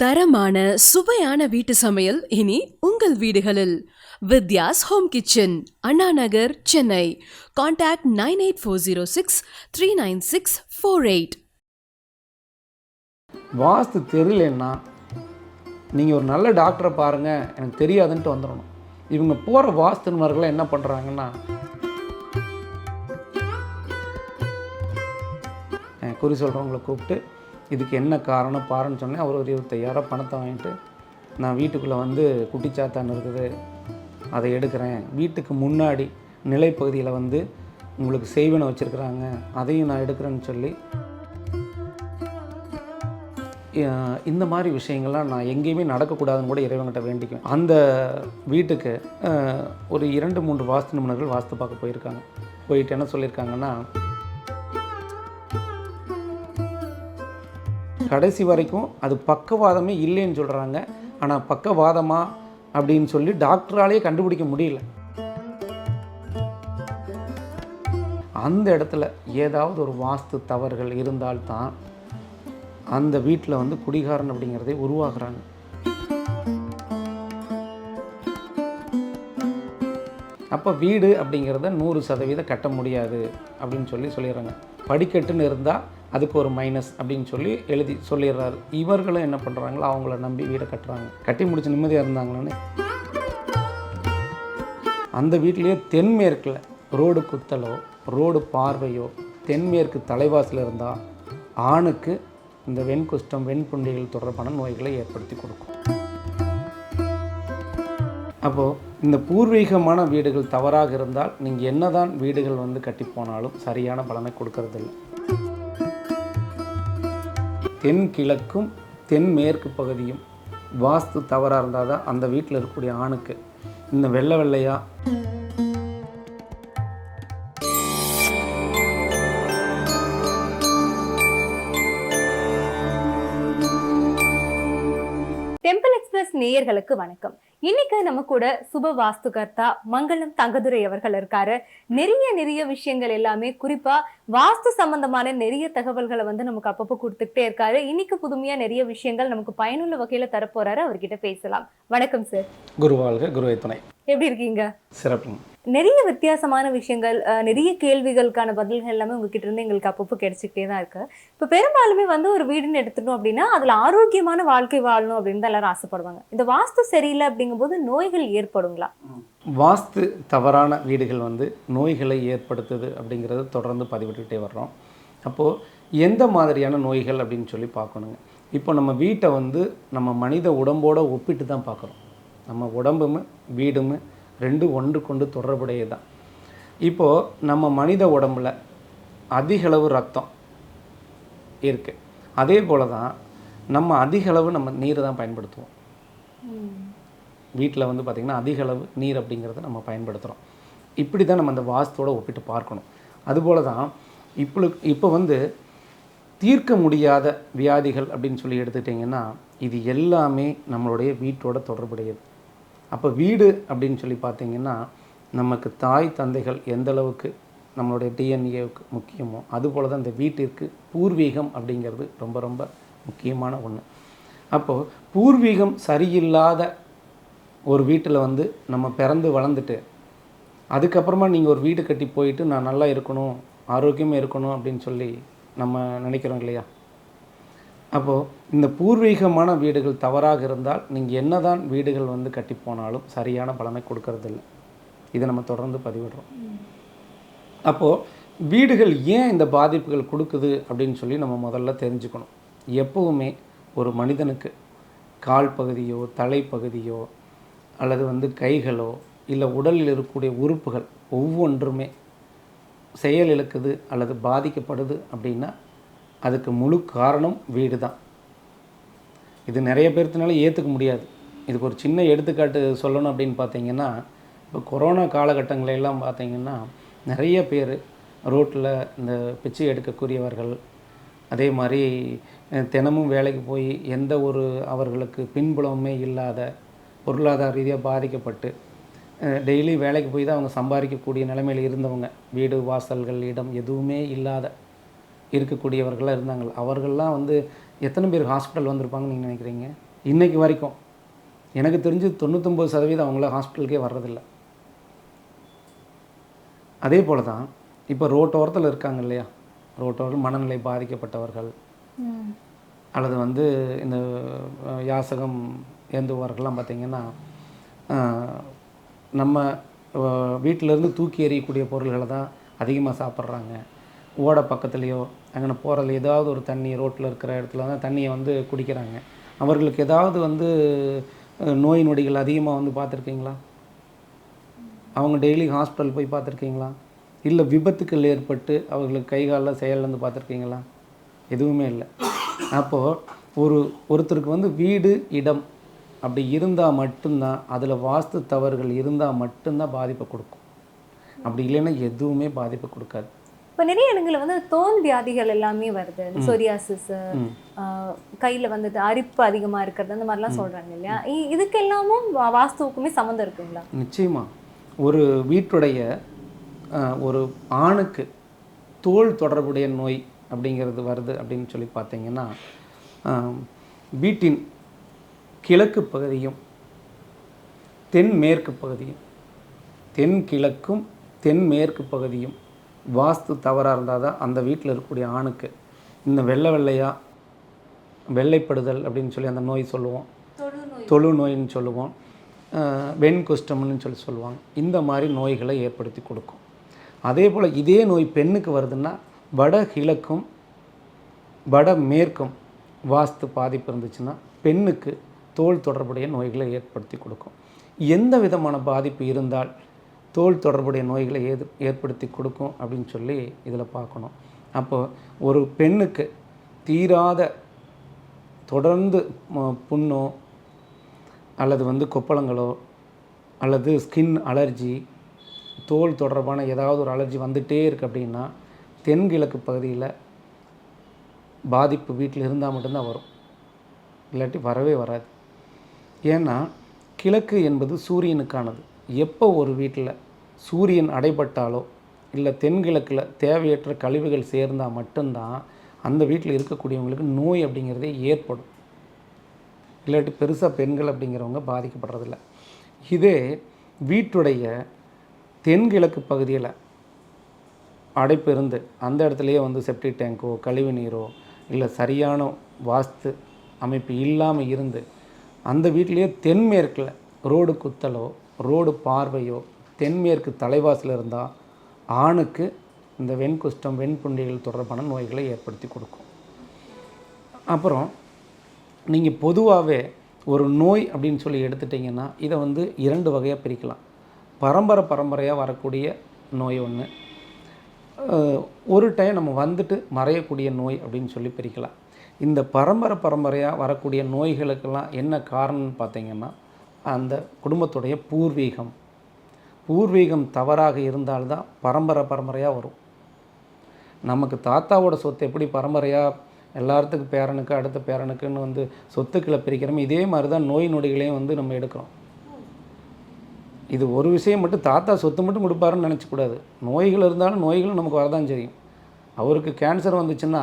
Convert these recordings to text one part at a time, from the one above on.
தரமான சுவையான வீட்டு சமையல் இனி உங்கள் வீடுகளில். Vidya's Home Kitchen Anna Nagar Chennai. Contact nine eight four zero six three nine six four eight வாஸ்து தெரியலன்னா நீங்கள் ஒரு நல்ல டாக்டரை பாருங்கள் எனக்கு தெரியாதுன்ட்டு வந்துடணும். இவங்க போகிற வாஸ்துன்மார்கள்லாம் என்ன பண்ணுறாங்கன்னா குறி சொல்கிறவங்களை கூப்பிட்டு இதுக்கு என்ன காரணம் பாருன்னு சொன்னேன். அவர் ஒரு இருபத்தையாயிரம் பணத்தை வாங்கிட்டு நான் வீட்டுக்குள்ளே வந்து குட்டிச்சாத்தான் இருக்குது. அதை எடுக்கிறேன். வீட்டுக்கு முன்னாடி நிலைப்பகுதியில் வந்து உங்களுக்கு செய்வனை வச்சுருக்குறாங்க. அதையும் நான் எடுக்கிறேன்னு சொல்லி இந்த மாதிரி விஷயங்கள்லாம் நான் எங்கேயுமே நடக்கக்கூடாதுன்னு கூட இறைவன்கிட்ட வேண்டிக்கும் அந்த வீட்டுக்கு ஒரு இரண்டு மூன்று வாஸ்து நிபுணர்கள் வாஸ்து பார்க்க போயிருக்காங்க. போயிட்டு என்ன சொல்லியிருக்காங்கன்னா கடைசி வரைக்கும் அது பக்கவாதமே இல்லைன்னு சொல்கிறாங்க ஆனால் பக்கவாதமா அப்படின்னு சொல்லி டாக்டராலேயே கண்டுபிடிக்க முடியல. அந்த இடத்துல ஏதாவது ஒரு வாஸ்து தவறுகள் இருந்தால்தான் அந்த வீட்டில் வந்து குடிகாரன் அப்படிங்கிறதே உருவாகிறாங்க அப்போ வீடு அப்படிங்கிறத நூறு சதவீதம் கட்ட முடியாது அப்படின்னு சொல்லி சொல்லிடுறாங்க. படிக்கட்டுன்னு இருந்தால் அதுக்கு ஒரு மைனஸ் அப்படின்னு சொல்லி எழுதி சொல்லிடுறாரு. இவர்களும் என்ன பண்ணுறாங்களோ அவங்கள நம்பி வீடை கட்டுறாங்க. கட்டி முடிச்சு நிம்மதியாக இருந்தாங்களான்னு? அந்த வீட்லேயே தென்மேற்கில் ரோடு குத்தலோ ரோடு பார்வையோ தென்மேற்கு தலைவாசில் இருந்தால் ஆணுக்கு இந்த வெண்குஷ்டம் வெண்புண்டிகள் தொடர்பான நோய்களை ஏற்படுத்தி கொடுக்கும். அப்போது இந்த பூர்வீகமான வீடுகள் தவறாக இருந்தால் நீங்கள் என்னதான் வீடுகள் வந்து கட்டி போனாலும் சரியான பலனை கொடுக்கறதில்ல. தென்கிழக்கும் தென்மேற்கு பகுதியும். வாஸ்து தவறாக இருந்தால் தான் அந்த வீட்டில் இருக்கக்கூடிய ஆணுக்கு இந்த வெள்ளை வெள்ளையாக டெம்பிள் எக்ஸ்பிரஸ் நேயர்களுக்கு வணக்கம். இன்னைக்கு நம்ம கூட சுப வாஸ்துகர்த்தா மங்களம் தங்கதுரை அவர்கள் இருக்காரு. நிறைய நிறைய விஷயங்கள் எல்லாமே குறிப்பா வாஸ்து சம்பந்தமான நிறைய தகவல்களை வந்து நமக்கு அப்பப்போ கொடுத்துக்கிட்டே இருக்காரு. இன்னைக்கு புதுமையா நிறைய விஷயங்கள் நமக்கு பயனுள்ள வகையில தரப்போறாரு. அவர்கிட்ட பேசலாம். வணக்கம் சார் குருவாழ்க குருவை துணை. எப்படி இருக்கீங்க? சிறப்புங்க. நிறைய வித்தியாசமான விஷயங்கள் நிறைய கேள்விகளுக்கான பதில்கள் எல்லாமே உங்ககிட்ட இருந்து எங்களுக்கு அப்பப்போ கிடைச்சிக்கிட்டே தான் இருக்குது இப்போ பெரும்பாலுமே வந்து ஒரு வீடுன்னு எடுத்துட்டோம் அப்படின்னா அதில் ஆரோக்கியமான வாழ்க்கை வாழணும் அப்படின்னு தான் எல்லாரும் ஆசைப்படுவாங்க. இந்த வாஸ்து சரியில்லை அப்படிங்கும்போது நோய்கள் ஏற்படுங்களா? வாஸ்து தவறான வீடுகள் வந்து நோய்களை ஏற்படுத்துது அப்படிங்கிறத தொடர்ந்து பதிவிட்டுக்கிட்டே வர்றோம். அப்போது எந்த மாதிரியான நோய்கள் அப்படின்னு சொல்லி பார்க்கணுங்க. இப்போ நம்ம வீட்டை வந்து நம்ம மனித உடம்போடு ஒப்பிட்டு தான் பார்க்குறோம். நம்ம உடம்புமே வீடும் ரெண்டும் ஒன்று கொண்டு தொடர்புடையது தான் இப்போது நம்ம மனித உடம்புல அதிகளவு ரத்தம் இருக்குது அதே போல் தான் நம்ம அதிகளவு நம்ம நீரை தான் பயன்படுத்துவோம். வீட்டில் வந்து பார்த்திங்கன்னா அதிக அளவு நீர் அப்படிங்கிறத நம்ம பயன்படுத்துகிறோம் இப்படி தான் நம்ம அந்த வாஸ்துவோட ஒப்பிட்டு பார்க்கணும். அதுபோல தான் இப்போ இப்போ வந்து தீர்க்க முடியாத வியாதிகள் அப்படின்னு சொல்லி எடுத்துக்கிட்டிங்கன்னா இது எல்லாமே நம்மளுடைய வீட்டோட தொடர்புடையது. அப்போ வீடு அப்படின்னு சொல்லி பார்த்தீங்கன்னா நமக்கு தாய் தந்தைகள் எந்த அளவுக்கு நம்மளுடைய டிஎன்ஏவுக்கு முக்கியமோ அதுபோல் தான் இந்த வீட்டிற்கு பூர்வீகம் அப்படிங்கிறது ரொம்ப ரொம்ப முக்கியமான ஒன்று அப்போது பூர்வீகம் சரியில்லாத ஒரு வீட்டில் வந்து நம்ம பிறந்து வளர்ந்துட்டு அதுக்கப்புறமா நீங்கள் ஒரு வீடு கட்டி போயிட்டு நான் நல்லா இருக்கணும் ஆரோக்கியமாக இருக்கணும் அப்படின்னு சொல்லி நம்ம நினைக்கிறோம் இல்லையா? அப்போது இந்த பூர்வீகமான வீடுகள் தவறாக இருந்தால் நீங்கள் என்னதான் வீடுகள் வந்து கட்டி போனாலும் சரியான பலனை கொடுக்கறதில்ல. இதை நம்ம தொடர்ந்து பதிவிடுறோம். அப்போது வீடுகள் ஏன் இந்த பாதிப்புகள் கொடுக்குது அப்படின்னு சொல்லி நம்ம முதல்ல தெரிஞ்சுக்கணும். எப்போவுமே ஒரு மனிதனுக்கு கால் பகுதியோ தலைப்பகுதியோ அல்லது வந்து கைகளோ இல்லை உடலில் இருக்கக்கூடிய உறுப்புகள் ஒவ்வொன்றுமே செயல் இழக்குது அல்லது பாதிக்கப்படுது அப்படின்னா அதுக்கு முழு காரணம் வீடு தான் இது நிறைய பேர்த்தினால ஏற்றுக்க முடியாது. இதுக்கு ஒரு சின்ன எடுத்துக்காட்டு சொல்லணும் அப்படின்னு பார்த்தீங்கன்னா இப்போ கொரோனா காலகட்டங்களெல்லாம் பார்த்தீங்கன்னா நிறைய பேர் ரோட்டில் இந்த பிச்சை எடுக்கக்கூடியவர்கள் அதே மாதிரி தினமும் வேலைக்கு போய் எந்த ஒரு அவர்களுக்கு பின்புலமுமே இல்லாத பொருளாதார ரீதியாக பாதிக்கப்பட்டு டெய்லி வேலைக்கு போய் தான் அவங்க சம்பாதிக்கக்கூடிய நிலைமையில் இருந்தவங்க. வீடு வாசல்கள் இடம் எதுவுமே இல்லாத இருக்கக்கூடியவர்களாக இருந்தாங்க. அவர்கள்லாம் வந்து எத்தனை பேர் ஹாஸ்பிட்டல் வந்திருப்பாங்கன்னு நீங்கள் நினைக்கிறீங்க? இன்னைக்கு வரைக்கும். எனக்கு தெரிஞ்சு தொண்ணூத்தொம்பது சதவீதம் அவங்கள ஹாஸ்பிட்டலுக்கே வர்றதில்ல. அதே போல தான் இப்போ ரோட்டோரத்தில் இருக்காங்க இல்லையா? ரோட்டோரம் மனநிலை பாதிக்கப்பட்டவர்கள். அல்லது வந்து இந்த யாசகம் ஏந்துபவர்கள்லாம் பார்த்திங்கன்னா நம்ம வீட்டிலேருந்து தூக்கி எறியக்கூடிய பொருள்களை தான் அதிகமாக சாப்பிட்றாங்க. ஓடை பக்கத்துலேயோ அங்கே போகிறதுல ஏதாவது ஒரு தண்ணி ரோட்டில் இருக்கிற இடத்துல தான் தண்ணியை வந்து குடிக்கிறாங்க. அவர்களுக்கு ஏதாவது வந்து நோய் நொடிகள் அதிகமாக வந்து பார்த்துருக்கீங்களா? அவங்க டெய்லி ஹாஸ்பிட்டல் போய் பார்த்துருக்கீங்களா? இல்லை விபத்துக்கள் ஏற்பட்டு அவர்களுக்கு கை காலில் செயலிழந்து பார்த்துருக்கீங்களா? எதுவுமே இல்லை. அப்போது ஒரு ஒருத்தருக்கு வந்து வீடு இடம் அப்படி இருந்தால் மட்டும்தான் அதில் வாஸ்து தவறுகள் இருந்தால் மட்டும்தான் பாதிப்பை கொடுக்கும். அப்படி இல்லைன்னா எதுவுமே பாதிப்பை கொடுக்காது. இப்ப நிறைய இடங்கள்ல வந்து தோல் வியாதிகள் எல்லாமே வருது. சொரியாசிஸ் கையில வந்து அரிப்பு அதிகமா இருக்கிறது அந்த மாதிரிலாம் சொல்றாங்க இல்லையா? இ- இதுக்கு எல்லாமும் வா- வாஸ்துவுக்குமே சம்மந்தம் இருக்குங்களா? நிச்சயமா. ஒரு வீட்டுடைய ஒரு ஆணுக்கு தோல் தொடர்புடைய நோய் அப்படிங்கிறது வருது அப்படின்னு சொல்லி பார்த்தீங்கன்னா வீட்டின் கிழக்கு பகுதியும் தென் மேற்கு பகுதியும் தென் கிழக்கும் தென் மேற்கு பகுதியும் வாஸ்து தவறாக இருந்தால் தான் அந்த வீட்டில் இருக்கக்கூடிய ஆணுக்கு இந்த வெள்ளை வெள்ளையா வெள்ளைப்படுதல் அப்படின்னு சொல்லி அந்த நோய் சொல்லுவோம். தொழு நோயின்னு சொல்லுவோம். அஹ் வெண்குஷ்டம்னு சொல்லி சொல்லுவாங்க. இந்த மாதிரி நோய்களை ஏற்படுத்தி கொடுக்கும். அதே போல் இதே நோய் பெண்ணுக்கு வருதுன்னா வட கிழக்கும் வட மேற்கும் வாஸ்து பாதிப்பு இருந்துச்சுன்னா பெண்ணுக்கு தோல் தொடர்புடைய நோய்களை ஏற்படுத்தி கொடுக்கும். எந்த விதமான பாதிப்பு இருந்தால் தோல் தொடர்புடைய நோய்களை ஏது ஏற்படுத்தி கொடுக்கும் அப்படின்னு சொல்லி இதில் பார்க்கணும். அப்போது ஒரு பெண்ணுக்கு தீராத தொடர்ந்து புண்ணோ அல்லது வந்து கொப்பளங்களோ அல்லது ஸ்கின் அலர்ஜி தோல் தொடர்பான ஏதாவது ஒரு அலர்ஜி வந்துட்டே இருக்குது அப்படின்னா தென்கிழக்கு பகுதியில் பாதிப்பு வீட்டில் இருந்தால் மட்டும்தான் வரும். இல்லாட்டி வரவே வராது. ஏன்னா கிழக்கு என்பது சூரியனுக்கானது. எப்போ ஒரு வீட்டில் சூரியன் அடைபட்டாலோ இல்லை தென்கிழக்கில் தேவையற்ற கழிவுகள் சேர்ந்தால் மட்டும்தான் அந்த வீட்டில் இருக்கக்கூடியவங்களுக்கு நோய் அப்படிங்கிறதே ஏற்படும். இல்லாட்டி பெருசாக பெண்கள் அப்படிங்கிறவங்க பாதிக்கப்படுறதில்ல. இதே வீட்டுடைய தென்கிழக்கு பகுதியில் அடைப்பு இருந்து அந்த இடத்துலையே வந்து செப்டிக் டேங்கோ கழிவு நீரோ இல்லை சரியான வாஸ்து அமைப்பு இல்லாமல் இருந்து அந்த வீட்டிலேயே தென்மேற்கில் ரோடு குத்தலோ ரோடு பார்வையோ தென்மேற்கு தலைவாசில் இருந்தால் ஆணுக்கு இந்த வெண்குஷ்டம் வெண்புண்டிகள் தொடர்பான நோய்களை ஏற்படுத்தி கொடுக்கும். அப்புறம் நீங்கள் பொதுவாகவே ஒரு நோய் அப்படின்னு சொல்லி எடுத்துட்டிங்கன்னா இதை வந்து இரண்டு வகையாக பிரிக்கலாம். பரம்பரை பரம்பரையாக வரக்கூடிய நோய் ஒன்று ஒரு டைம் நம்ம வந்துட்டு மறையக்கூடிய நோய் அப்படின்னு சொல்லி பிரிக்கலாம். இந்த பரம்பரை பரம்பரையாக வரக்கூடிய நோய்களுக்கெல்லாம் என்ன காரணம்னு பார்த்தீங்கன்னா அந்த குடும்பத்துடைய பூர்வீகம் பூர்வீகம் தவறாக இருந்தால்தான் பரம்பரை பரம்பரையாக வரும். நமக்கு தாத்தாவோட சொத்து எப்படி பரம்பரையாக எல்லாத்துக்கும் பேரனுக்கு அடுத்த பேரனுக்குன்னு வந்து சொத்துக்களை பிரிக்கிறோமோ இதே மாதிரி தான் நோய் நொடிகளையும் வந்து நம்ம எடுக்கிறோம். இது ஒரு விஷயம் மட்டும் தாத்தா சொத்து மட்டும் கொடுப்பாருன்னு நினச்சக்கூடாது நோய்கள் இருந்தாலும் நோய்களும் நமக்கு வரதான் செய்யும். அவருக்கு கேன்சர் வந்துச்சுன்னா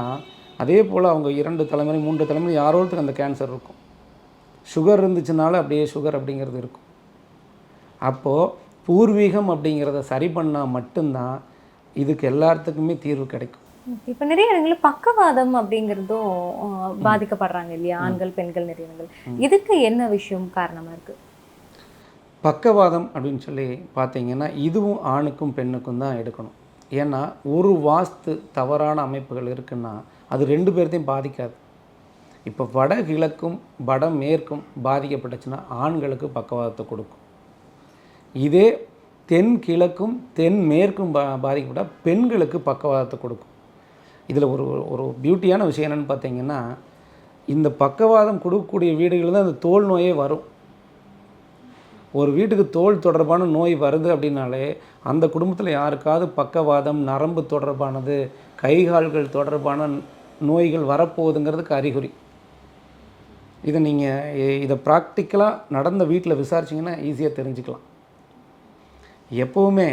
அதே போல் அவங்க இரண்டு தலைமுறை மூன்று தலைமுறை யாரோ ஒருத்தருக்கு அந்த கேன்சர் இருக்கும். சுகர் இருந்துச்சுனால அப்படியே சுகர் அப்படிங்கிறது இருக்கும். அப்போது பூர்வீகம் அப்படிங்கிறத சரி பண்ணால் மட்டும்தான் இதுக்கு எல்லாத்துக்குமே தீர்வு கிடைக்கும். இப்ப நிறைய இடங்கள்ல பக்கவாதம் அப்படிங்கிறதும் பாதிக்கப்படுறாங்க இல்லையா? ஆண்கள் பெண்கள் நிறைய இடங்கள் இதுக்கு என்ன விஷயம் காரணமா இருக்கு? பக்கவாதம் அப்படின்னு சொல்லி பார்த்தீங்கன்னா இதுவும் ஆணுக்கும் பெண்ணுக்கும் தான் எடுக்கணும். ஏன்னா ஒரு வாஸ்து தவறான அமைப்புகள் இருக்குன்னா அது ரெண்டு பேர்த்தையும் பாதிக்காது. இப்போ வட கிழக்கும் வட மேற்கும் பாதிக்கப்பட்டுச்சுன்னா ஆண்களுக்கு பக்கவாதத்தை கொடுக்கும். இதே தென் கிழக்கும் தென் மேற்கும் பா பாதிக்கப்பட்டால் பெண்களுக்கு பக்கவாதத்தை கொடுக்கும். இதில் ஒரு ஒரு பியூட்டியான விஷயம் என்னென்னு பார்த்தீங்கன்னா இந்த பக்கவாதம் கொடுக்கக்கூடிய வீடுகளில் தான் அந்த தோல் நோயே வரும். ஒரு வீட்டுக்கு தோல் தொடர்பான நோய் வருது அப்படின்னாலே அந்த குடும்பத்தில் யாருக்காவது பக்கவாதம் நரம்பு தொடர்பானது கை கால்கள் தொடர்பான நோய்கள் வரப்போகுதுங்கிறதுக்கு அறிகுறி. இதை நீங்கள் இதை ப்ராக்டிக்கலாக நடந்த வீட்டில் விசாரிச்சிங்கன்னா ஈஸியாக தெரிஞ்சுக்கலாம். எப்போவுமே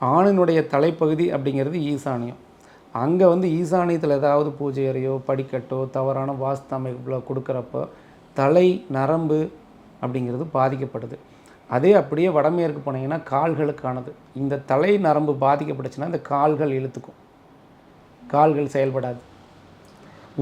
ஆணினுடைய தலைப்பகுதி அப்படிங்கிறது ஈசானியம். அங்கே வந்து ஈசானியத்தில் ஏதாவது பூஜை அறையோ படிக்கட்டோ தவறான வாஸ்து அமைப்பில் கொடுக்குறப்போ தலை நரம்பு அப்படிங்கிறது பாதிக்கப்படுது. அதே அப்படியே வடமேற்கு போனீங்கன்னா கால்களுக்கானது. இந்த தலை நரம்பு பாதிக்கப்பட்டுச்சுன்னா இந்த கால்கள் இழுத்துக்கும். கால்கள் செயல்படாது.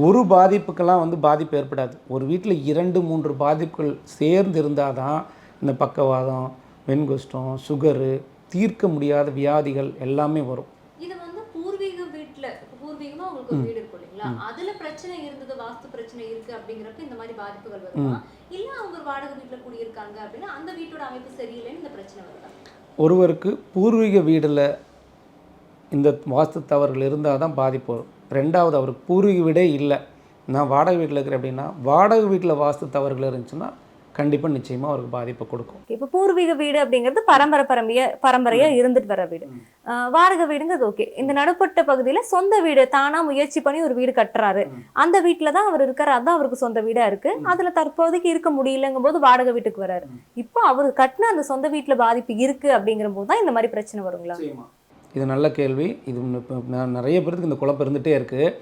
ஒரு பாதிப்புக்கெல்லாம் வந்து பாதிப்பு ஏற்படாது. ஒரு வீட்டில் இரண்டு மூன்று பாதிப்புகள் சேர்ந்து இருந்தால் தான் இந்த பக்கவாதம் வெண்குஷ்டம் சுகரு தீர்க்க முடியாத வியாதிகள் எல்லாமே வரும். இது வந்து பூர்வீக வீட்ல பூர்வீகமா உங்களுக்கு ஒரு வீடு இருக்கும் இல்லைங்களா? அதுல பிரச்சனை இருந்தது வாஸ்து பிரச்சனை இருக்கு அப்படிங்கிறப்ப இந்த மாதிரி பாதிப்புகள் வருமா? இல்ல அவங்க வாடகை வீட்டுல குடியிருக்காங்க அப்படின்னா அந்த வீட்டோட அமைப்பு சரியில்லைன்னு இந்த பிரச்சனை வருதா? ஒருவருக்கு பூர்வீக வீடில் இந்த வாஸ்து தவறுகள் இருந்தால் தான் பாதிப்பு வரும். ரெண்டாவது அவருக்கு பூர்வீக வீடே இல்லை. நான் வாடகை வீட்டில் இருக்கிறேன் அப்படின்னா வாடகை வீட்டில் வாஸ்து தவறுகள் இருந்துச்சுன்னா கண்டிப்பாக நிச்சயமாக அவருக்கு பாதிப்பை கொடுக்கும். இப்ப பூர்வீக வீடு அப்படிங்கிறது பரம்பரை பரம்பரையா பரம்பரையா இருந்துட்டு வர வீடு. வாடகை வீடுங்கிறது ஓகே. இந்த நடுப்பட்ட பகுதியில சொந்த வீடு தானா முயற்சி பண்ணி ஒரு வீடு கட்டுறாரு. அந்த வீட்டுல தான் அவர் இருக்காரு. அதான் அவருக்கு சொந்த வீடா இருக்கு. அதுல தற்போதைக்கு இருக்க முடியலங்கும் போது வாடகை வீட்டுக்கு வராரு. இப்போ அவர் கட்டின அந்த சொந்த வீட்டுல பாதிப்பு இருக்கு அப்படிங்கிற போது தான் இந்த மாதிரி பிரச்சனை வருங்களா? இது நல்ல கேள்வி. இது நிறைய பேருக்கு இந்த குழப்பம் இருந்துகிட்டே இருக்குது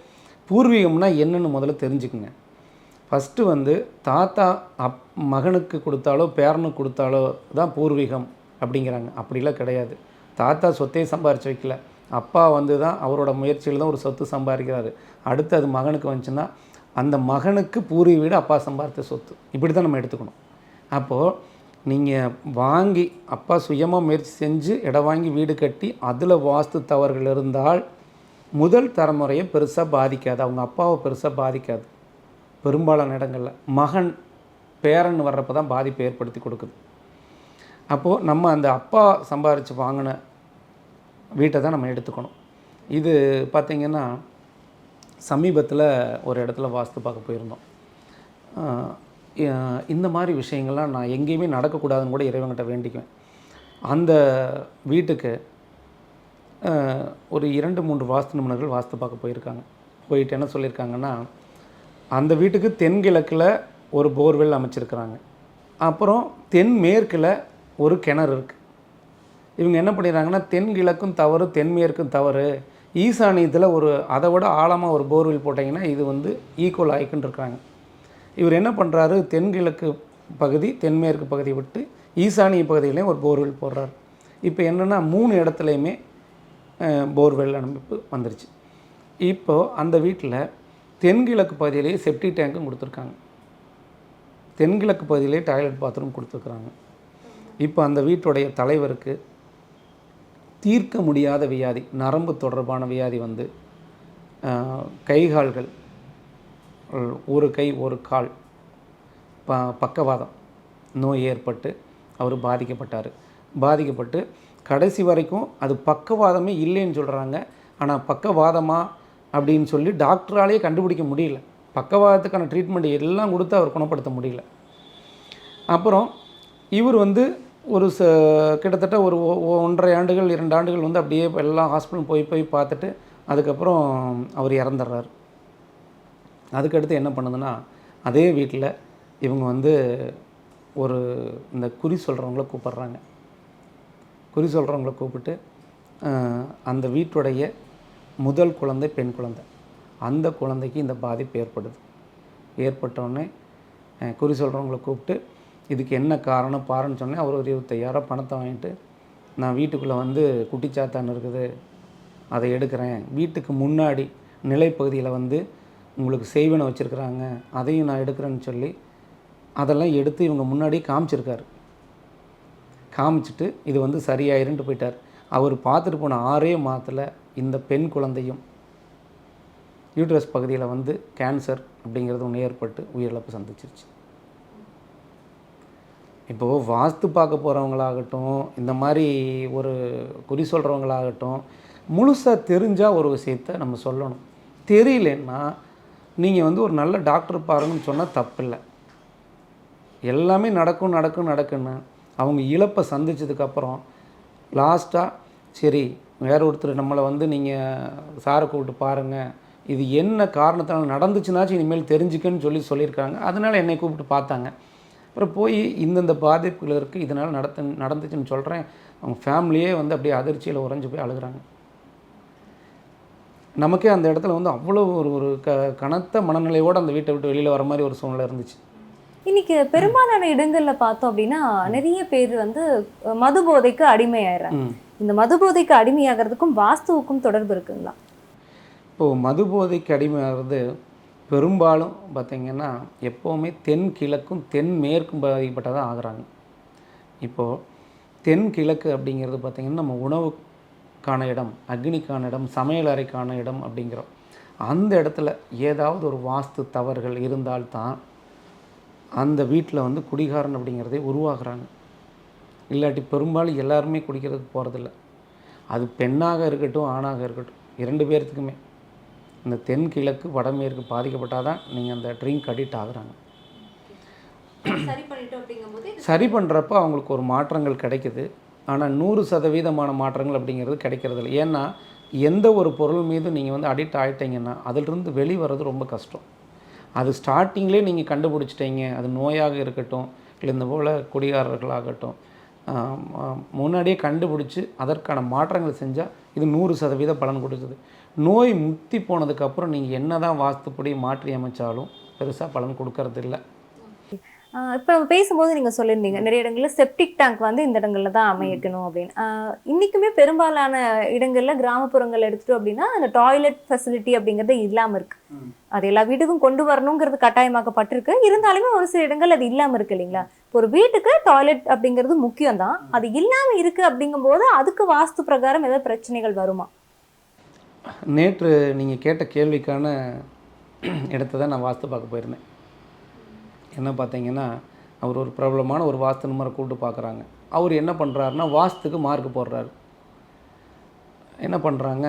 பூர்வீகம்னா என்னன்னு முதல்ல தெரிஞ்சுக்குங்க. ஃபஸ்ட்டு வந்து தாத்தா அப் மகனுக்கு கொடுத்தாலோ பேரனுக்கு கொடுத்தாலோ தான் பூர்வீகம் அப்படிங்கிறாங்க. அப்படிலாம் கிடையாது. தாத்தா சொத்தையும் சம்பாரிச்சு வைக்கல. அப்பா வந்து தான் அவரோட முயற்சியில் தான் ஒரு சொத்து சம்பாதிக்கிறாரு அடுத்து அது மகனுக்கு வந்துச்சுன்னா அந்த மகனுக்கு பூர்வீக வீடு அப்பா சம்பாதித்த சொத்து. இப்படி தான் நம்ம எடுத்துக்கணும். அப்போது நீங்கள் வாங்கி அப்பா சுயமாக முயற்சி செஞ்சு இடம் வாங்கி வீடு கட்டி அதில் வாஸ்து தவறுகள் இருந்தால் முதல் தலைமுறையை பெருசாக பாதிக்காது. அவங்க அப்பாவை பெருசாக பாதிக்காது. பெரும்பாலான இடங்களில் மகன் பேரன் வர்றப்ப தான் பாதிப்பை ஏற்படுத்தி கொடுக்குது. அப்போது நம்ம அந்த அப்பா சம்பாரித்து வாங்கின வீட்டை தான் நம்ம எடுத்துக்கணும். இது பார்த்திங்கன்னா சமீபத்தில் ஒரு இடத்துல வாஸ்து பார்க்க போயிருந்தோம். இந்த மாதிரி விஷயங்கள்லாம் நான் எங்கேயுமே நடக்கக்கூடாதுன்னு கூட இறைவங்கிட்ட வேண்டிக்குவேன். அந்த வீட்டுக்கு ஒரு இரண்டு மூன்று வாஸ்து நிபுணர்கள் வாஸ்து பார்க்க போயிருக்காங்க. போயிட்டு என்ன சொல்லியிருக்காங்கன்னா அந்த வீட்டுக்கு தென்கிழக்கில் ஒரு போர்வெல் அமைச்சிருக்கிறாங்க. அப்புறம் தென்மேற்கில் ஒரு கிணறு இருக்குது இவங்க என்ன பண்ணிடுறாங்கன்னா தென்கிழக்கும் தவறு தென்மேற்கும் தவறு. ஈசானியத்தில் ஒரு அதை விட ஆழமாக ஒரு போர்வெல் போட்டிங்கன்னா இது வந்து ஈக்குவல் ஆகிக்குன்னு இருக்கிறாங்க. இவர் என்ன பண்ணுறாரு தென்கிழக்கு பகுதி தென்மேற்கு பகுதியை விட்டு ஈசானிய பகுதியிலையும் ஒரு போர்வெல் போடுறாரு. இப்போ என்னென்னா மூணு இடத்துலையுமே போர்வெல் அமைப்பு வந்துருச்சு. இப்போது அந்த வீட்டில் தென்கிழக்கு பகுதியிலேயே செப்டி டேங்க்கும் கொடுத்துருக்காங்க. தென்கிழக்கு பகுதியிலே டாய்லெட் பாத்ரூம் கொடுத்துருக்குறாங்க. இப்போ அந்த வீட்டுடைய தலைவருக்கு தீர்க்க முடியாத வியாதி நரம்பு தொடர்பான வியாதி வந்து கைகால்கள் ஒரு கை ஒரு கால் ப பக்கவாதம் நோய் ஏற்பட்டு அவர் பாதிக்கப்பட்டார். பாதிக்கப்பட்டு கடைசி வரைக்கும் அது பக்கவாதமே இல்லைன்னு சொல்கிறாங்க ஆனால் பக்கவாதமாக அப்படின்னு சொல்லி டாக்டராலேயே கண்டுபிடிக்க முடியல. பக்கவாதத்துக்கான ட்ரீட்மெண்ட் எல்லாம் கொடுத்து அவர் குணப்படுத்த முடியல. அப்புறம் இவர் வந்து ஒரு ச கிட்டத்தட்ட ஒரு ஒன்றரை ஆண்டுகள் இரண்டு ஆண்டுகள் வந்து அப்படியே எல்லாம் ஹாஸ்பிட்டலும் போய் போய் பார்த்துட்டு அதுக்கப்புறம் அவர் இறந்துடுறாரு. அதுக்கடுத்து என்ன பண்ணுதுன்னா அதே வீட்டில் இவங்க வந்து ஒரு இந்த குறி சொல்கிறவங்கள கூப்பிட்றாங்க. குறி சொல்கிறவங்கள கூப்பிட்டு அந்த வீட்டுடைய முதல் குழந்தை பெண் குழந்தை. அந்த குழந்தைக்கு இந்த பாதிப்பு ஏற்படுது. ஏற்பட்டோடனே குறி சொல்கிறவங்களை கூப்பிட்டு இதுக்கு என்ன காரணம்? பாருன்னு சொன்னேன். அவர் ஒரு இருபத்தையாயிரம் பணத்தை வாங்கிட்டு நான் வீட்டுக்குள்ளே வந்து குட்டிச்சாத்தான் இருக்குது. அதை எடுக்கிறேன். வீட்டுக்கு முன்னாடி நிலைப்பகுதியில் வந்து உங்களுக்கு செய்வனை வச்சுருக்குறாங்க. அதையும் நான் எடுக்கிறேன்னு சொல்லி அதெல்லாம் எடுத்து இவங்க முன்னாடி காமிச்சிருக்காரு. காமிச்சிட்டு இது வந்து சரியாயிருன்ட்டு போயிட்டார். அவர் பார்த்துட்டு போன ஆறே மாதத்தில் இந்த பெண் குழந்தையும் யூட்ரஸ் பகுதியில் வந்து கேன்சர் அப்படிங்கிறது ஒன்று ஏற்பட்டு உயிரிழப்பு சந்திச்சிருச்சு. இப்போது வாஸ்து பார்க்க போகிறவங்களாகட்டும் இந்த மாதிரி ஒரு குறி சொல்கிறவங்களாகட்டும் முழுசாக தெரிஞ்சால் ஒரு விஷயத்த நம்ம சொல்லணும். தெரியலன்னா நீங்கள் வந்து ஒரு நல்ல டாக்டர் பாருங்கன்னு சொன்னால் தப்பில்லை. எல்லாமே நடக்கும் நடக்கும் நடக்குன்னு அவங்க இழப்பை சந்திச்சதுக்கப்புறம் லாஸ்ட்டாக சரி வேற ஒருத்தர் நம்மளை வந்து நீங்கள் சாரை கூப்பிட்டு பாருங்கள் இது என்ன காரணத்தினால நடந்துச்சுனாச்சும் இனிமேல் தெரிஞ்சுக்கன்னு சொல்லி சொல்லியிருக்காங்க. அதனால் என்னை கூப்பிட்டு பார்த்தாங்க. அப்புறம் போய் இந்தந்த பாதிப்புகள் இருக்குது இதனால் நடத்து நடந்துச்சுன்னு சொல்கிறேன் அவங்க ஃபேமிலியே வந்து அப்படியே அதிர்ச்சியில் உறைஞ்சு போய் அழுகுறாங்க. நமக்கே அந்த இடத்துல வந்து அவ்வளோ ஒரு ஒரு க கனத்த மனநிலையோடு அந்த வீட்டை விட்டு வெளியில் வர மாதிரி ஒரு சூழ்நிலை இருந்துச்சு. இன்னைக்கு பெரும்பாலான இடங்கள்ல பார்த்தோம் அப்படின்னா நிறைய பேர் வந்து மது போதைக்கு அடிமையாயிடுறாங்க. இந்த மது போதைக்கு அடிமையாகிறதுக்கும் வாஸ்துவுக்கும் தொடர்பு இருக்குங்களா? இப்போது மது போதைக்கு அடிமையாகிறது பெரும்பாலும் பார்த்திங்கன்னா எப்போவுமே தென் கிழக்கும் தென் மேற்கும் பாதிக்கப்பட்டதாக ஆகிறாங்க. இப்போது தென் கிழக்கு அப்படிங்கிறது பார்த்திங்கன்னா நம்ம உணவுக்கான இடம் அக்னிக்கான இடம் சமையல் அறைக்கான இடம் அப்படிங்கிறோம். அந்த இடத்துல ஏதாவது ஒரு வாஸ்து தவறுகள் இருந்தால்தான் அந்த வீட்டில் வந்து குடிகாரன் அப்படிங்கிறதே உருவாகிறாங்க. இல்லாட்டி பெரும்பாலும் எல்லாருமே குடிக்கிறதுக்கு போகிறதில்ல அது பெண்ணாக இருக்கட்டும் ஆணாக இருக்கட்டும் இரண்டு பேர்த்துக்குமே. இந்த தென் கிழக்கு வடமேற்கு பாதிக்கப்பட்டால் தான் நீங்கள் அந்த ட்ரிங்க் அடிக்ட் ஆகுறாங்க. சரி பண்ணுறப்ப அவங்களுக்கு ஒரு மாற்றங்கள் கிடைக்குது. ஆனால் நூறு சதவீதமான மாற்றங்கள் அப்படிங்கிறது கிடைக்கிறது இல்லை. ஏன்னா எந்த ஒரு பொருள் மீது நீங்கள் வந்து அடிக்ட் ஆகிட்டீங்கன்னா அதிலிருந்து வெளிவரது ரொம்ப கஷ்டம். அது ஸ்டார்டிங்லேயே நீங்கள் கண்டுபிடிச்சிட்டீங்க. அது நோயாக இருக்கட்டும் இல்லை இந்த போல் குடிகாரர்களாகட்டும் முன்னாடியே கண்டுபிடிச்சி அதற்கான மாற்றங்கள் செஞ்சால் இது நூறு சதவீத பலன் கொடுக்குது. நோய் முத்தி போனதுக்கப்புறம் நீங்கள் என்ன தான் வாஸ்துப்படி மாற்றி அமைச்சாலும் பெருசாக பலன் கொடுக்கறதில்ல. இப்ப நம்ம பேசும்போது நீங்க சொல்லியிருந்தீங்க நிறைய இடங்கள்ல செப்டிக் டேங்க் வந்து இந்த இடங்கள்ல தான் அமைக்கணும் அப்படின்னு. ஆஹ் இன்னைக்குமே பெரும்பாலான இடங்கள்ல கிராமப்புறங்கள் எடுத்துட்டோம் அப்படின்னா அந்த டாய்லெட் ஃபெசிலிட்டி அப்படிங்கிறது இல்லாம இருக்கு. அது எல்லா வீட்டுக்கும் கொண்டு வரணுங்கிறது கட்டாயமாக்கப்பட்டிருக்கு. இருந்தாலுமே ஒரு சில இடங்கள் அது இல்லாம இருக்கு இல்லைங்களா? ஒரு வீட்டுக்கு டாய்லெட் அப்படிங்கிறது முக்கியம் தான். அது இல்லாம இருக்கு அப்படிங்கும்போது அதுக்கு வாஸ்து பிரகாரம் ஏதாவது பிரச்சனைகள் வருமா? நேற்று நீங்கள் கேட்ட கேள்விக்கான இடத்த தான் நான் வாஸ்து பார்க்க போயிருந்தேன். என்ன பார்த்தீங்கன்னா அவர் ஒரு பிரபலமான ஒரு வாஸ்து நம்பரை கூப்பிட்டு பார்க்குறாங்க. அவர் என்ன பண்ணுறாருன்னா வாஸ்துக்கு மார்க் போடுறாரு. என்ன பண்ணுறாங்க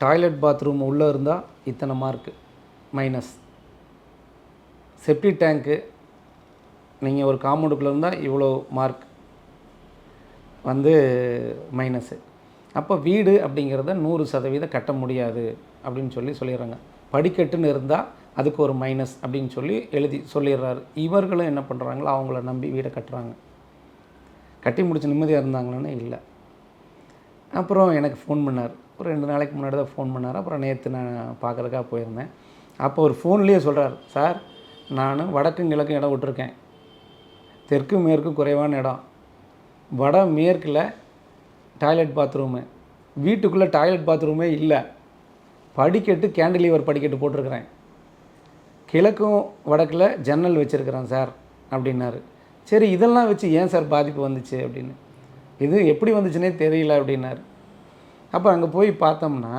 டாய்லெட் பாத்ரூம் உள்ளே இருந்தால் இத்தனை மார்க்கு மைனஸ் செப்டி டேங்க்கு நீங்கள் ஒரு காம்பவுண்டுக்குள்ளே இருந்தால் இவ்வளோ மார்க் வந்து மைனஸு அப்போ வீடு அப்படிங்கிறத நூறு சதவீதம் கட்ட முடியாது அப்படின்னு சொல்லி சொல்லிடுறாங்க. படிக்கட்டுன்னு இருந்தால் அதுக்கு ஒரு மைனஸ் அப்படின்னு சொல்லி எழுதி சொல்லிடுறாரு. இவர்களும் என்ன பண்ணுறாங்களோ அவங்கள நம்பி வீடை கட்டுறாங்க. கட்டி முடிச்சு நிம்மதியாக இருந்தாங்களான்னு இல்லை. அப்புறம் எனக்கு ஃபோன் பண்ணார். ஒரு ரெண்டு நாளைக்கு முன்னாடி தான் ஃபோன் பண்ணார். அப்புறம் நேற்று நான் பார்க்குறதுக்காக போயிருந்தேன். அப்போ ஒரு ஃபோன்லேயே சொல்கிறார் சார் நான் வடக்கும் கிழக்கும் இடம் விட்டுருக்கேன். தெற்கு மேற்கு குறைவான இடம். வட மேற்கில் டாய்லெட் பாத்ரூமு வீட்டுக்குள்ளே டாய்லெட் பாத்ரூமே இல்லை. படிக்கட்டு கேண்டிலீவர் படிக்கட்டு போட்டிருக்கிறேன். கிழக்கும் வடக்கில் ஜன்னல் வச்சுருக்கிறேன் சார் அப்படின்னாரு. சரி இதெல்லாம் வச்சு ஏன் சார் பாதிப்பு வந்துச்சு அப்படின்னு. இது எப்படி வந்துச்சுன்னே தெரியல அப்படின்னாரு. அப்போ அங்கே போய் பார்த்தோம்னா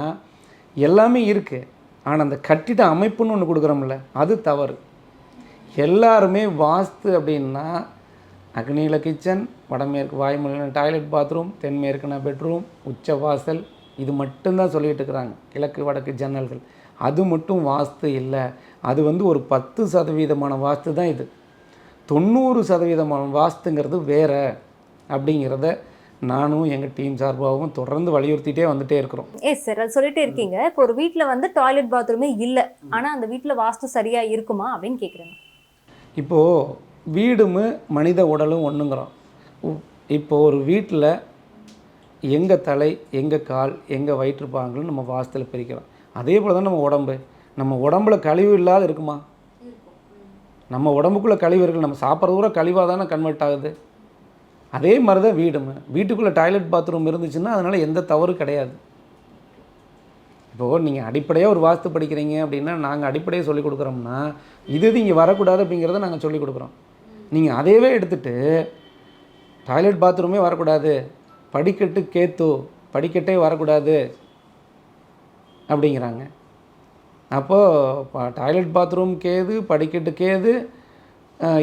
எல்லாமே இருக்குது ஆனால் அந்த கட்டிட அமைப்புன்னு ஒன்று கொடுக்குறோம்ல அது தவறு. எல்லாருமே வாஸ்து அப்படின்னா அக்னியில கிச்சன் வடமேற்கு வாய்மொழியில் டாய்லெட் பாத்ரூம் தென்மேற்குனா பெட்ரூம் உச்ச வாசல் இது மட்டும்தான் சொல்லிகிட்டு இருக்கிறாங்க. கிழக்கு வடக்கு ஜன்னல்கள். அது மட்டும் வாஸ்து இல்லை. அது வந்து ஒரு பத்து சதவீதமான வாஸ்து தான் இது. தொண்ணூறு சதவீதமான வாஸ்துங்கிறது வேற அப்படிங்கிறத நானும் எங்கள் டீம் சார்பாகவும் தொடர்ந்து வலியுறுத்திட்டே வந்துட்டே இருக்கிறோம். எஸ் சார் அது சொல்லிட்டே இருக்கீங்க. இப்போ ஒரு வீட்ல வந்து டாய்லெட் பாத்ரூமே இல்ல. ஆனா அந்த வீட்ல வாஸ்து சரியா இருக்குமா அப்படின்னு கேக்குறேன் இப்போது வீடும் மனித உடலும் ஒன்றுங்கிறோம் இப்போது ஒரு வீட்டில் எங்கே தலை எங்கே கால் எங்கே வயிற்றுப்பாங்கன்னு நம்ம வாஸ்துல பிரிக்கிறோம் அதே போல் தான் நம்ம உடம்பு. நம்ம உடம்புல கழிவு இல்லாத இருக்குமா? நம்ம உடம்புக்குள்ளே கழிவு இருக்குது நம்ம சாப்பிட்றது கூட கழிவாக தானே கன்வெர்ட் ஆகுது. அதே மாதிரி தான் வீடும். வீட்டுக்குள்ளே டாய்லெட் பாத்ரூம் இருந்துச்சுன்னா அதனால் எந்த தவறும் கிடையாது. இப்போது நீங்கள் அடிப்படையாக ஒரு வாஸ்து படிக்கிறீங்க அப்படின்னா நாங்கள் அடிப்படையாக சொல்லிக் கொடுக்குறோம்னா இது இது இங்கே வரக்கூடாது அப்படிங்கிறத நாங்கள் சொல்லிக் கொடுக்குறோம். நீங்கள் அதையவே எடுத்துகிட்டு டாய்லெட் பாத்ரூமே வரக்கூடாது. படிக்கட்டு கேத்து படிக்கட்டே வரக்கூடாது அப்படிங்கிறாங்க. அப்போது டாய்லெட் பாத்ரூம் கேது படிக்கட்டு கேது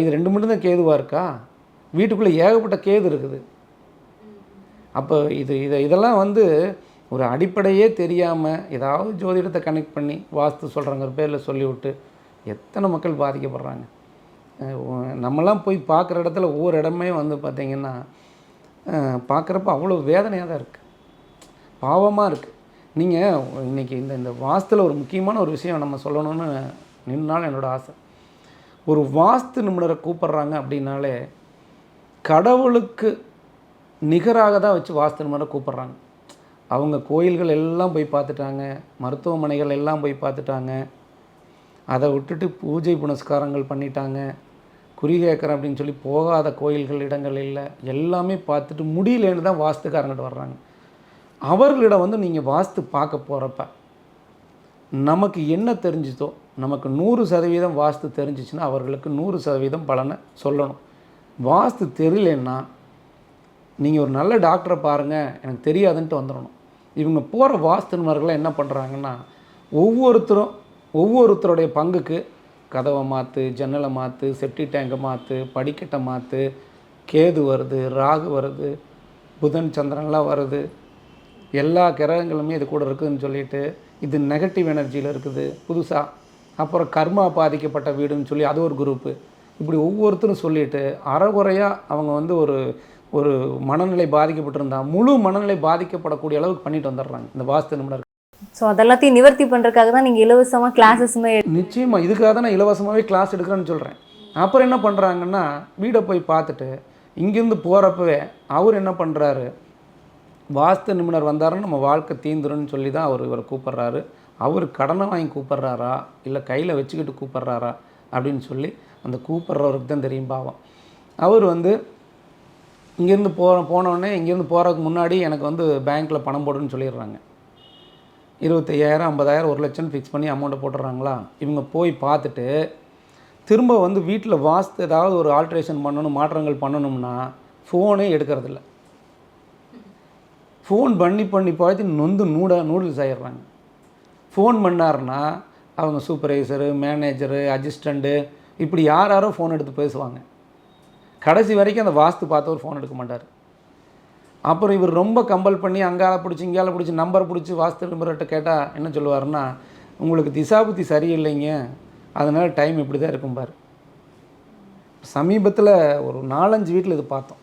இது ரெண்டு மட்டும்தான் கேதுவாக இருக்கா? வீட்டுக்குள்ளே ஏகப்பட்ட கேது இருக்குது. அப்போ இது இதை இதெல்லாம் வந்து ஒரு அடிப்படையே தெரியாமல் ஏதாவது ஜோதிடத்தை கனெக்ட் பண்ணி வாஸ்து சொல்கிறங்கிற பேரில் சொல்லிவிட்டு எத்தனை மக்கள் பாதிக்கப்படுறாங்க. நம்மலாம் போய் பார்க்குற இடத்துல ஒவ்வொரு இடமே வந்து பார்த்திங்கன்னா பார்க்குறப்ப அவ்வளோ வேதனையாக தான் இருக்குது பாவமாக இருக்குது நீங்கள் இன்றைக்கி இந்த இந்த வாஸ்தில் ஒரு முக்கியமான ஒரு விஷயம் நம்ம சொல்லணும்னு நின்னாலும் என்னோடய ஆசை. ஒரு வாஸ்து நிபுணரை கூப்பிட்றாங்க அப்படின்னாலே கடவுளுக்கு நிகராக தான் வச்சு வாஸ்து நிபுணரை கூப்பிட்றாங்க. அவங்க கோயில்கள் எல்லாம் போய் பார்த்துட்டாங்க மருத்துவமனைகள் எல்லாம் போய் பார்த்துட்டாங்க. அதை விட்டுட்டு பூஜை புனஸ்காரங்கள் பண்ணிட்டாங்க. குறி கேட்குறேன் அப்படின்னு சொல்லி போகாத கோயில்கள் இடங்கள் இல்லை. எல்லாமே பார்த்துட்டு முடியலன்னு தான் வாஸ்துக்காரங்கிட்ட வர்றாங்க. அவர்களிடம் வந்து நீங்கள் வாஸ்து பார்க்க போகிறப்ப நமக்கு என்ன தெரிஞ்சுதோ நமக்கு நூறு சதவீதம் வாஸ்து தெரிஞ்சிச்சுன்னா அவர்களுக்கு நூறு சதவீதம் பலனை சொல்லணும். வாஸ்து தெரியலன்னா நீங்கள் ஒரு நல்ல டாக்டரை பாருங்கள் எனக்கு தெரியாதுன்ட்டு வந்துடணும். இவங்க போகிற வாஸ்துன்மார்கள்லாம் என்ன பண்ணுறாங்கன்னா ஒவ்வொருத்தரும் ஒவ்வொருத்தருடைய பங்குக்கு கதவை மாற்று ஜன்னலை மாற்று செப்டி டேங்கை மாற்று படிக்கட்டை மாற்று கேது வருது ராகு வருது புதன் சந்திரன்லாம் வருது. எல்லா கிரகங்களுமே இது கூட இருக்குதுன்னு சொல்லிட்டு இது நெகட்டிவ் எனர்ஜியில் இருக்குது புதுசாக அப்புறம் கர்மா பாதிக்கப்பட்ட வீடுன்னு சொல்லி அது ஒரு குரூப்பு இப்படி ஒவ்வொருத்தரும் சொல்லிட்டு அறகுறையாக அவங்க வந்து ஒரு ஒரு மனநிலை பாதிக்கப்பட்டிருந்தா முழு மனநிலை பாதிக்கப்படக்கூடிய அளவுக்கு பண்ணிட்டு வந்துடுறாங்க இந்த வாஸ்து நிபுணர் ஸோ அதெல்லாத்தையும் நிவர்த்தி பண்றதுக்காக தான் நீங்க இலவசமா கிளாஸஸுமே நிச்சயமாக இதுக்காக தான் நான் இலவசமாகவே கிளாஸ் எடுக்கிறேன்னு சொல்கிறேன் அப்புறம் என்ன பண்ணுறாங்கன்னா வீடை போய் பார்த்துட்டு இங்கேருந்து போகிறப்பவே அவர் என்ன பண்ணுறாரு வாஸ்து நிபுணர் வந்தாருன்னு நம்ம வாழ்க்கை தீந்துருன்னு சொல்லி தான் அவர் இவரை கூப்பிட்றாரு. அவர் கடனை வாங்கி கூப்பிட்றாரா? இல்லை கையில் வச்சுக்கிட்டு கூப்பிட்றாரா? அப்படின்னு சொல்லி அந்த கூப்பிட்றவருக்கு தான் தெரியும் பாவம். அவர் வந்து இங்கேருந்து போ போனோடனே இங்கேருந்து போகிறதுக்கு முன்னாடி எனக்கு வந்து பேங்க்கில் பணம் போடுன்னு சொல்லிடுறாங்க. இருபத்தையாயிரம் ஐம்பதாயிரம் ஒரு லட்சம் ஃபிக்ஸ் பண்ணி அமௌண்ட்டை போட்டுடுறாங்களா? இவங்க போய் பார்த்துட்டு திரும்ப வந்து வீட்டில் வாஸ்து ஏதாவது ஒரு ஆல்ட்ரேஷன் பண்ணணும் மாற்றங்கள் பண்ணணும்னா ஃபோனே எடுக்கிறதில்ல. ஃபோன் பண்ணி பண்ணி பார்த்து நொந்து நூட நூடுல்ஸ் ஆயிடுறாங்க. ஃபோன் பண்ணாருன்னா அவங்க சூப்பர்வைசரு மேனேஜரு அசிஸ்டண்ட்டு இப்படி யார் யாரோ ஃபோன் எடுத்து பேசுவாங்க. கடைசி வரைக்கும் அந்த வாஸ்து பார்த்தவர் ஃபோன் எடுக்க மாட்டார். அப்புறம் இவர் ரொம்ப கம்பல் பண்ணி அங்கால பிடிச்சி இங்கால பிடிச்சி நம்பர் பிடிச்சி வாஸ்து நம்பர்கிட்ட கேட்டால் என்ன சொல்லுவாருன்னா உங்களுக்கு திசாபுத்தி சரியில்லைங்க. அதனால் டைம் இப்படி தான் இருக்கும் பார். சமீபத்தில் ஒரு நாலஞ்சு வீட்டில் இது பார்த்தோம்.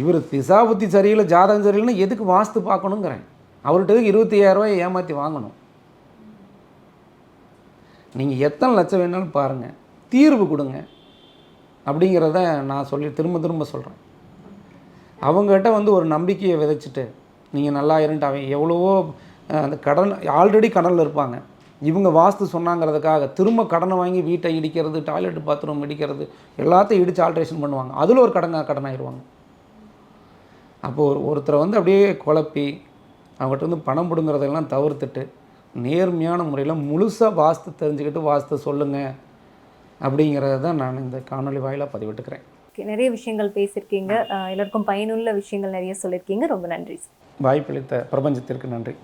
இவர் திசாபுத்தி சரியில்லை ஜாதகம் சரியில்லைன்னா எதுக்கு வாஸ்து பார்க்கணுங்கிறேன். அவர்கிட்ட இருபத்தி ரூபாய் ஏமாற்றி வாங்கணும். நீங்கள் எத்தனை லட்சம் வேணாலும் பாருங்கள் தீர்வு கொடுங்க. அப்படிங்கிறத நான் சொல்லி திரும்ப திரும்ப சொல்கிறேன் அவங்ககிட்ட வந்து ஒரு நம்பிக்கையை விதைச்சிட்டு நீங்கள் நல்லா இருந்துட்டு அவன் எவ்வளவோ அந்த கடன் ஆல்ரெடி கடனில் இருப்பாங்க. இவங்க வாஸ்து சொன்னாங்கிறதுக்காக திரும்ப கடனை வாங்கி வீட்டை இடிக்கிறது டாய்லெட் பாத்ரூம் இடிக்கிறது எல்லாத்தையும் இடித்து ஆல்ட்ரேஷன் பண்ணுவாங்க. அதில் ஒரு கடன் கடன் ஆயிடுவாங்க அப்போது ஒரு ஒருத்தரை வந்து அப்படியே குழப்பி அவங்ககிட்ட வந்து பணம் பிடுங்கிறதெல்லாம் தவிர்த்துட்டு நேர்மையான முறையில் முழுசாக வாஸ்து தெரிஞ்சுக்கிட்டு வாஸ்து சொல்லுங்கள் அப்படிங்கிறத தான் நான் இந்த காணொளி வாயிலாக பதிவிட்டுக்கிறேன். நிறைய விஷயங்கள் பேசியிருக்கீங்க. எல்லாருக்கும் பயனுள்ள விஷயங்கள் நிறைய சொல்லியிருக்கீங்க. ரொம்ப நன்றி வாய்ப்பளித்த பிரபஞ்சத்திற்கு நன்றி.